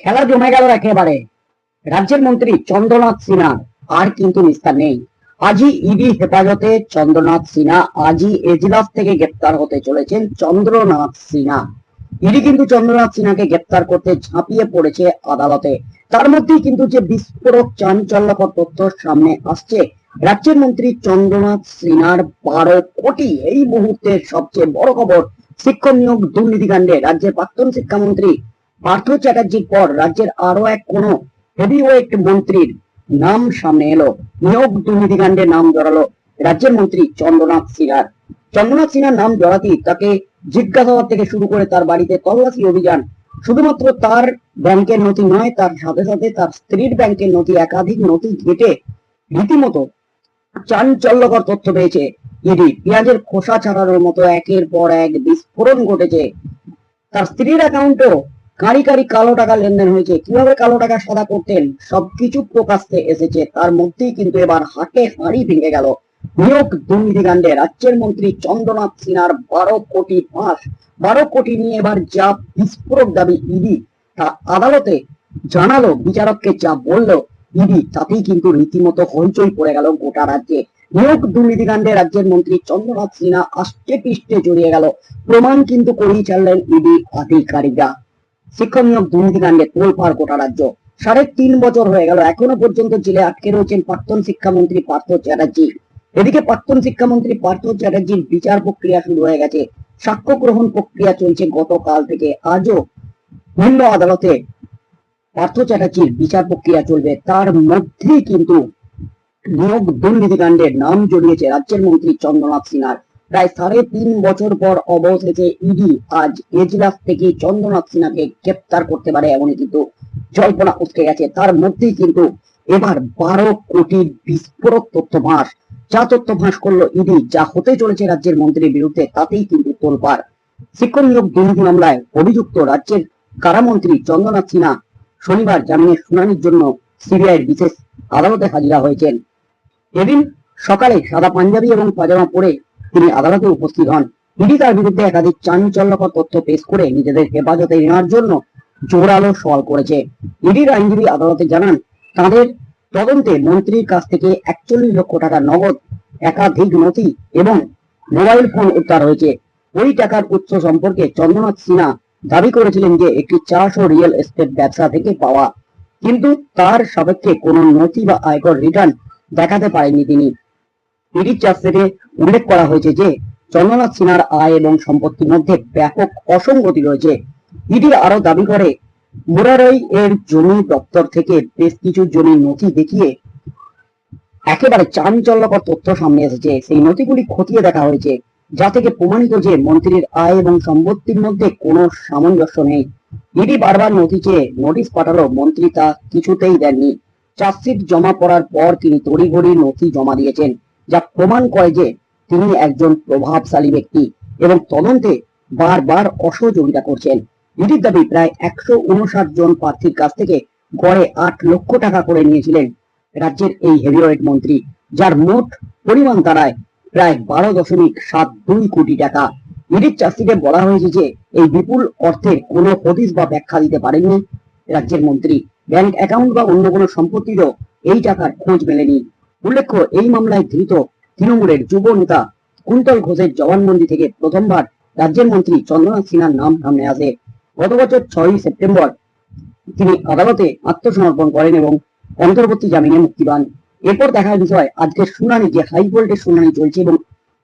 খেলা জমে গেল একেবারে। রাজ্যের মন্ত্রী চন্দ্রনাথ সিনহা আর কিন্তু নিস্তার নেই। আজই ইডি হেফাজতে চন্দ্রনাথ সিনহা, আজই এজলাস থেকে গ্রেপ্তার হতে চলেছেন চন্দ্রনাথ সিনহা। ইডি কিন্তু চন্দ্রনাথ সিনহাকে গ্রেপ্তার করতে ঝাঁপিয়ে পড়েছে আদালতে। তার মধ্যেই কিন্তু যে বিস্ফোরক চাঞ্চল্যকর তথ্য সামনে আসছে, রাজ্যের মন্ত্রী চন্দ্রনাথ সিনহার বারো কোটি। এই মুহূর্তের সবচেয়ে বড় খবর, শিক্ষক নিয়োগ দুর্নীতিকাণ্ডে রাজ্যের প্রাক্তন শিক্ষামন্ত্রী পার্থ চ্যাটার্জির পর রাজ্যের আরও এক কোন হেভিওয়েট মন্ত্রীর নাম সামনে এলো। নিয়োগ দুর্নীতিকাণ্ডে নাম জড়ালো রাজ্যের মন্ত্রী চন্দ্রনাথ সিনহার। চন্দ্রনাথ সিনহার নাম জড়াতেই তাকে জিজ্ঞাসাবাদ থেকে শুরু করে তার বাড়িতে তল্লাশি অভিযান। শুধুমাত্র তার ব্যাংকের নথি নয়, তার সাথে সাথে তার স্ত্রীর ব্যাংকের নথি, একাধিক নথি ঘেটে রীতিমতো চাঞ্চল্যকর তথ্য পেয়েছে ইডি। পেঁয়াজের খোসা ছাড়ানোর মতো একের পর এক বিস্ফোরণ ঘটেছে। তার স্ত্রীর অ্যাকাউন্টও কারি কারি কালো টাকা লেনদেন হয়েছে। কীভাবে কালো টাকা সাদা করতেন? সবকিছু প্রকাশ্যে এসেছে। তার মধ্যেই কিন্তু এবার হাটে হাঁড়ি ভেঙে গেল। নিয়োগ দুর্নীতিকাণ্ডে রাজ্যের মন্ত্রী চন্দ্রনাথ সিনহার বারো কোটি ফাঁস বারো কোটি নিয়ে এবার যা বিস্ফোরক দাবি ইডি, তা আদালতে জানালো বিচারককে যা বলল ইডি, তাতেই কিন্তু রীতিমতো হইচই পড়ে গেল গোটা রাজ্যে। নিয়োগ দুর্নীতিকাণ্ডে রাজ্যের মন্ত্রী চন্দ্রনাথ সিনহা আষ্টে পিষ্টে জড়িয়ে গেল। প্রমাণ কিন্তু করেই ছাড়লেন ইডি আধিকারিকরা। শিক্ষক নিয়োগ দুর্নীতিকাণ্ডে তোলপাড় গোটা রাজ্য। সাড়ে তিন বছর হয়ে গেল, এখনও পর্যন্ত জেলে আটকে রয়েছেন প্রাক্তন শিক্ষামন্ত্রী পার্থ চ্যাটার্জি। এদিকে প্রাক্তন শিক্ষামন্ত্রী পার্থ চ্যাটার্জির বিচার প্রক্রিয়া শুরু হয়ে গেছে। সাক্ষ্য গ্রহণ প্রক্রিয়া চলছে গতকাল থেকে। আজও নিম্ন আদালতে পার্থ চ্যাটার্জির বিচার প্রক্রিয়া চলবে। তার মধ্যেই কিন্তু নিয়োগ দুর্নীতিকাণ্ডের নাম জড়িয়েছে রাজ্যের মন্ত্রী চন্দ্রনাথ সিনহার। প্রায় সাড়ে তিন বছর পর অবশেষে ইডি আজ এজলাস থেকে চন্দ্রনাথ সিনহাকে গ্রেপ্তার করতে পারে এমনই কিন্তু জল্পনা উঠকে গেছে। তার মধ্যেই কিন্তু এবার বারো কোটি বিস্ফোরক তথ্য ফাঁস। যা তথ্য ফাঁস করল ইডি, যা হতে চলেছে রাজ্যের মন্ত্রীর বিরুদ্ধে, তাতেই কিন্তু তোলপাড়। শিক্ষক নিয়োগ দুর্নীতি মামলায় অভিযুক্ত রাজ্যের কারামন্ত্রী চন্দ্রনাথ সিনহা শনিবার জামিনের শুনানির জন্য সিবিআইয়ের বিশেষ আদালতে হাজিরা হয়েছেন। এদিন সকালে সাদা পাঞ্জাবি এবং পাজামা পরে তিনি আদালতে উপস্থিত হন। ইডি তার বিরুদ্ধে একাধিক চাঞ্চল্যকর তথ্য পেশ করে নিজেদের হেফাজতে নেওয়ার জন্য জোরালো সওয়াল করেছে। ইডির আইনজীবী আদালতে জানান, তাদের তদন্তে মন্ত্রীর কাছ থেকে একচল্লিশ লক্ষ টাকা নগদ, একাধিক নথি এবং মোবাইল ফোন উদ্ধার হয়েছে। ওই টাকার উৎস সম্পর্কে চন্দ্রনাথ সিনহা দাবি করেছিলেন যে, একটি চাষ ও রিয়েল এস্টেট ব্যবসা থেকে পাওয়া। কিন্তু তার সাপেক্ষে কোনো নথি বা আয়কর রিটার্ন দেখাতে পারেননি তিনি। ইডির চার্জশিটে উল্লেখ করা হয়েছে যে, চন্দ্রনাথ সিনহার আয় এবং সম্পত্তির মধ্যে ব্যাপক অসঙ্গতি রয়েছে। ইডি আরও দাবি করে, মুরারই এর জমি দপ্তর থেকে বেশ কিছু জমির নথি দেখিয়ে একেবারে চাঞ্চল্যকর তথ্য সামনে এসেছে। সেই নথিগুলি খতিয়ে দেখা হয়েছে, যা থেকে প্রমাণিত যে মন্ত্রীর আয় এবং সম্পত্তির মধ্যে কোনো সামঞ্জস্য নেই। ইডি বারবার নথি চেয়ে নোটিশ পাঠালো মন্ত্রী তা কিছুতেই দেননি। চার্জশিট জমা পড়ার পর তিনি তড়িঘড়ি নথি জমা দিয়েছেন। যা প্রমাণ করে যে তিনি একজন প্রভাবশালী ব্যক্তি এবং তদন্তে বারবার অসহযোগিতা করছেন। ইডির দাবি প্রায় একশো উনষাট জন প্রার্থীর কাছ থেকে গড়ে আট লক্ষ টাকা করে নিয়েছিলেন রাজ্যের এই হেভিওয়েট মন্ত্রী, যার মোট পরিমাণ দাঁড়ায় প্রায় বারো দশমিক সাত দুই কোটি টাকা। ইডির চার্জশিটে বলা হয়েছে যে এই বিপুল অর্থের কোনো হদিস বা ব্যাখ্যা দিতে পারেননি রাজ্যের মন্ত্রী। ব্যাংক অ্যাকাউন্ট বা অন্য কোনো সম্পত্তিরও এই টাকার খোঁজ মেলেনি। উল্লেখ্য, এই মামলায় ধৃত তৃণমূলের যুব নেতা কুন্তল ঘোষের জবানবন্দি থেকে প্রথমবার রাজ্যের মন্ত্রী চন্দ্রনাথ সিনহার নাম সামনে আসে। গত বছর ছয়ই সেপ্টেম্বর তিনি আদালতে আত্মসমর্পণ করেন এবং অন্তর্বর্তী জামিনে মুক্তি পান। এরপর দেখার বিষয়, আজকের শুনানি যে হাইকোর্টের শুনানি চলছে এবং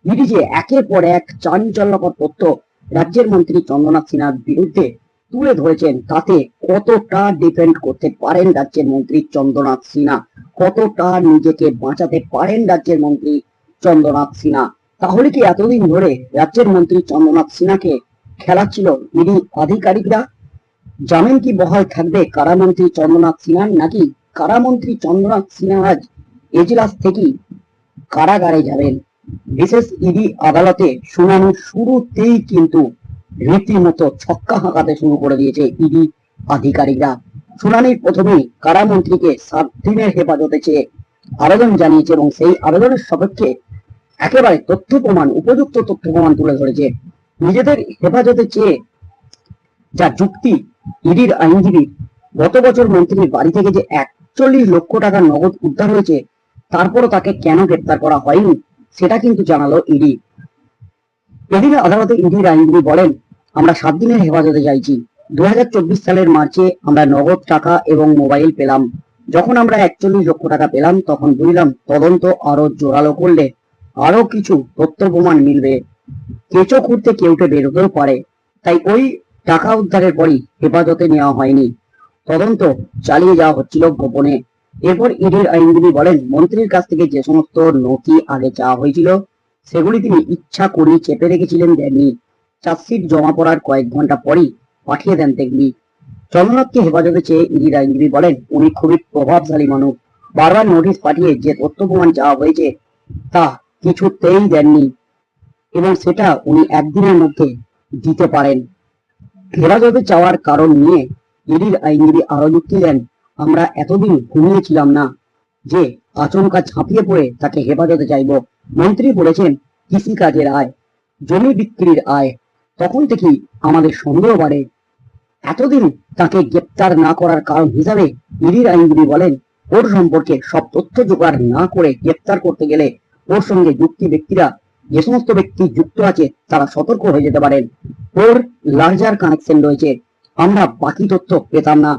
ইডি যে একের পর এক চাঞ্চল্যকর তথ্য রাজ্যের মন্ত্রী চন্দ্রনাথ সিনহার বিরুদ্ধে তুলে ধরেছেন তাতে কতটা ডিপেন্ড করতে পারেন রাজ্যের মন্ত্রী চন্দ্রনাথ সিনহা? কতটা নিজেকে বাঁচাতে পারেন রাজ্যের মন্ত্রী চন্দ্রনাথ সিনহা? তাহলে কি এতদিন ধরে রাজ্যের মন্ত্রী চন্দ্রনাথ সিনহাকে খেলাচ্ছিল ইডি আধিকারিকরা? জামিন কি বহাল থাকবে কারামন্ত্রী চন্দ্রনাথ সিনহার নাকি কারামন্ত্রী চন্দ্রনাথ সিনহা আজ এজলাস থেকেই কারাগারে যাবেন? বিশেষ ইডি আদালতে শুনানি শুরুতেই কিন্তু রীতিমতো ছক্কা হাঁকাতে শুরু করে দিয়েছে ইডি আধিকারিকরা। শুনানির প্রথমেই কারামন্ত্রীকে সাত দিনের হেফাজতে চেয়ে আবেদন জানিয়েছে এবং সেই আবেদনের সপক্ষে একেবারে তথ্য প্রমাণ, উপযুক্ত তথ্য প্রমাণ তুলে ধরেছে। নিজেদের হেফাজতে চেয়ে যা যুক্তি ইডির আইনজীবী, গত বছর মন্ত্রীর বাড়ি থেকে যে একচল্লিশ লক্ষ টাকার নগদ উদ্ধার হয়েছে, তারপরও তাকে কেন গ্রেপ্তার করা হয়নি, সেটা কিন্তু জানালো ইডি। এদিকে আদালতে ইডির আইনজীবী বলেন আমরা সাত দিনের হেফাজতে চাইছি দু হাজার চব্বিশ সালের মার্চে আমরা নগদ টাকা এবং মোবাইল পেলাম। যখন আমরা একচল্লিশ লক্ষ টাকা পেলাম, তখন বুঝলাম তদন্ত আরও জোরালো করলে আরও কিছু তথ্য প্রমাণ মিলবে। কেঁচো খুঁড়তে কেউটে বেরোতেও পারে। তাই ওই টাকা উদ্ধারের পরই হেফাজতে নেওয়া হয়নি। তদন্ত চালিয়ে যাওয়া হচ্ছিল গোপনে। এরপর ইডির আইনজীবী বলেন, মন্ত্রীর কাছ থেকে যে সমস্ত নথি আগে চাওয়া হয়েছিল, সেগুলি তিনি ইচ্ছা করে চেপে রেখেছিলেন দেননি। চার্জশিট জমা পড়ার কয়েক ঘণ্টা পরই পাঠিয়ে দেন দেখবি চন্দ্রনাথকে হেফাজতে চেয়ে ইডির আইনজীবী বলেন, উনি খুবই প্রভাবশালী মানুষ। বারবার নোটিশ পাঠিয়ে যে তথ্য প্রমাণ চাওয়া হয়েছে তা কিছুতেই দেননি এবং সেটা উনি একদিনের মধ্যে দিতে পারেন। হেফাজতে চাওয়ার কারণ নিয়ে ইডির আইনজীবী আরও যুক্তি দেন, আমরা এতদিন ঘুমিয়েছিলাম না যে আচমকা ঝাঁপিয়ে পড়ে তাকে হেফাজতে চাইব। মন্ত্রী বলেছেন, কৃষিকাজের আয়, জমি বিক্রির আয় তখন থেকে আমাদের সন্দেহ বাড়ে। এতদিন তাকে গ্রেপ্তার না করার কারণ হিসাবে ইডির আইনজীবী বলেন, ওর সম্পর্কে সব তথ্য জোগাড় না করে গ্রেপ্তার করতে গেলে ওর সঙ্গে যুক্তি ব্যক্তিরা, যে সমস্ত ব্যক্তি যুক্ত আছে তারা সতর্ক হয়ে যেতে পারেন। ওর লার্জার কানেকশন রয়েছে, আমরা বাকি তথ্য পেতাম না।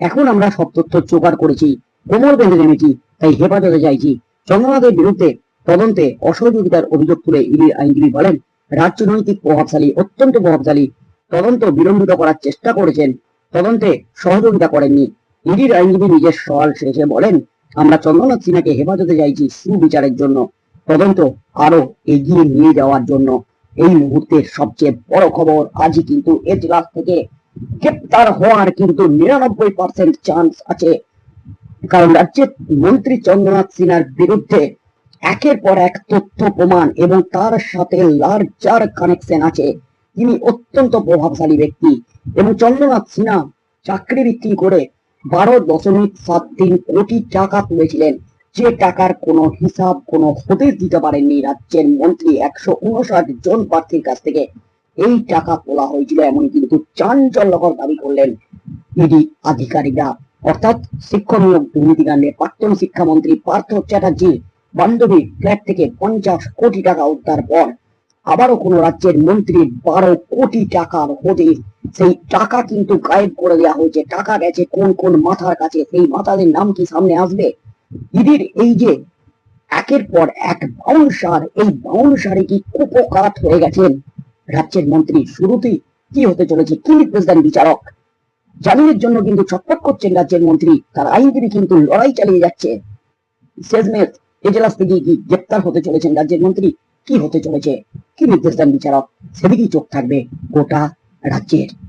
এখন আমরা সব তথ্য জোগাড় করেছি, কোমর বেঁধে নেমেছি তাই হেফাজতে চাইছি। চন্দ্রনাথের বিরুদ্ধে তদন্তে অসহযোগিতার অভিযোগ তুলে ইডির আইনজীবী বলেন রাজনৈতিক প্রভাবশালী, অত্যন্ত প্রভাবশালী, তদন্ত বিলম্বিত করার চেষ্টা করেছেন। তদন্তে সহযোগিতা করেননি। ইডির আইনজীবী নিজের সওয়াল শেষে বলেন, আমরা চন্দ্রনাথ সিনহাকে হেফাজতে চাইছি সুবিচারের জন্য, তদন্ত আরও এগিয়ে নিয়ে যাওয়ার জন্য। এই মুহূর্তের সবচেয়ে বড় খবর আজই কিন্তু এজলাস থেকে গ্রেপ্তার হওয়ার কিন্তু নিরানব্বই পার্সেন্ট চান্স আছে। কারণ রাজ্যের মন্ত্রী চন্দ্রনাথ সিনহার বিরুদ্ধে একের পর এক তথ্য প্রমাণ এবং তার সাথে লার্জার কানেকশন আছে। তিনি অত্যন্ত প্রভাবশালী ব্যক্তি এবং চন্দ্রনাথ সিনহা চাকরি বিক্রি করে বারো দশমিক সাত তিন কোটি টাকা তুলেছিলেন। যে টাকার কোনো হিসাব, কোনো হদিস দিতে পারেননি রাজ্যের মন্ত্রী একশো উনষাট জন প্রার্থীর কাছ থেকে। এই টাকা তোলা হয়েছিল এমন কিন্তু চাঞ্চল্যকর দাবি করলেন ইডি আধিকারিকরা। অর্থাৎ শিক্ষক নিয়োগ দুর্নীতিকাণ্ডে প্রাক্তন শিক্ষামন্ত্রী পার্থ চ্যাটার্জি বান্ধবী ফ্ল্যাট থেকে পঞ্চাশ কোটি টাকা উদ্ধার পর আবারও কোন রাজ্যের মন্ত্রীর বারো কোটি টাকার হদিস সেই টাকা কিন্তু গায়েব করে দেওয়া হয়েছে। টাকা গেছে কোন কোন মাথার কাছে? সেই মাথাদের নাম কি সামনে আসবে? ইডির এই যে একের পর এক বাউন্সার এই বাউন্সারে কি কুপকাত হয়ে গেছেন রাজ্যের মন্ত্রী? শুরুতেই কি হতে চলেছে? কি দেন বিচারক? জামিনের জন্য কিন্তু ছটফট করছেন রাজ্যের মন্ত্রী। তার আইনজীবী কিন্তু লড়াই চালিয়ে যাচ্ছে। শেষমেশ এজলাস থেকে কি গ্রেপ্তার হতে চলেছেন রাজ্যের মন্ত্রী? কি হতে চলেছে? কি নির্দেশ দেন বিচারক? সেদিকেই চোখ থাকবে গোটা রাজ্যের।